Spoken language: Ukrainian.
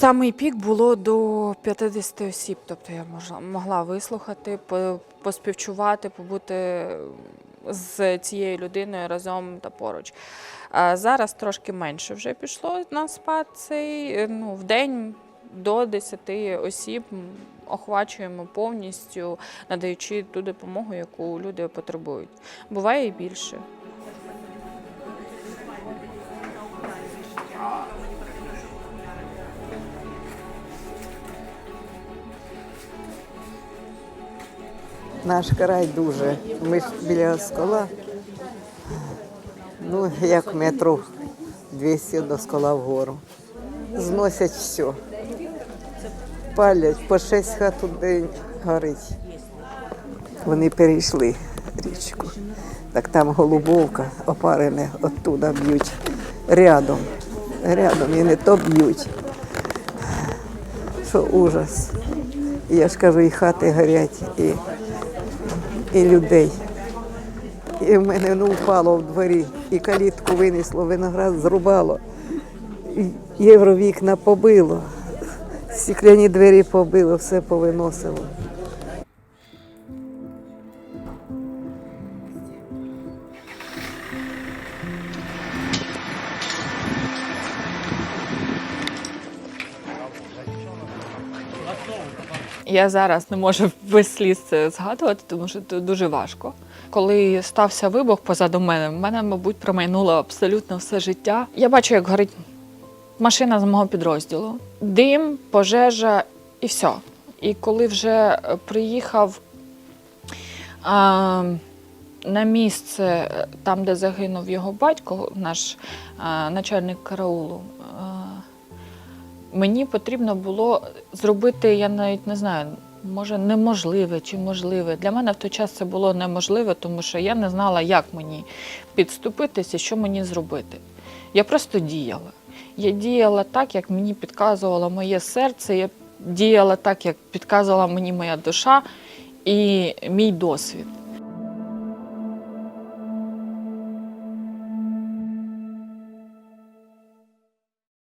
Самий пік було до 50 осіб, тобто я могла вислухати, по- поспівчувати, побути з цією людиною разом та поруч. А зараз трошки менше вже пішло на спад цей. Ну, в день до 10 осіб охвачуємо повністю, надаючи ту допомогу, яку люди потребують. Буває і більше. Наш край дуже. Ми ж біля скола. Ну, як метро 200 до скола вгору. Зносять все. Палять, по шість хат у день горить. Вони перейшли річку. Так там голубовка опарене, оттуда б'ють. Рядом. Рядом і не то б'ють. Що ужас. Я ж кажу, і хати горять, і і людей. І в мене ну, впало в дворі, і калітку винесло, виноград зрубало, євровікна побило, стікляні двері побило, все повиносило. Я зараз не можу без сліз це згадувати, тому що це дуже важко. Коли стався вибух позаду мене, в мене, мабуть, промайнуло абсолютно все життя. Я бачу, як горить машина з мого підрозділу. Дим, пожежа і все. І коли вже приїхав а, на місце, там, де загинув його батько, наш а, начальник караулу, а, мені потрібно було зробити, я навіть не знаю, може неможливе чи можливе. Для мене в той час це було неможливе, тому що я не знала, як мені підступитися, що мені зробити. Я просто діяла. Я діяла так, як мені підказувало моє серце, я діяла так, як підказувала мені моя душа і мій досвід.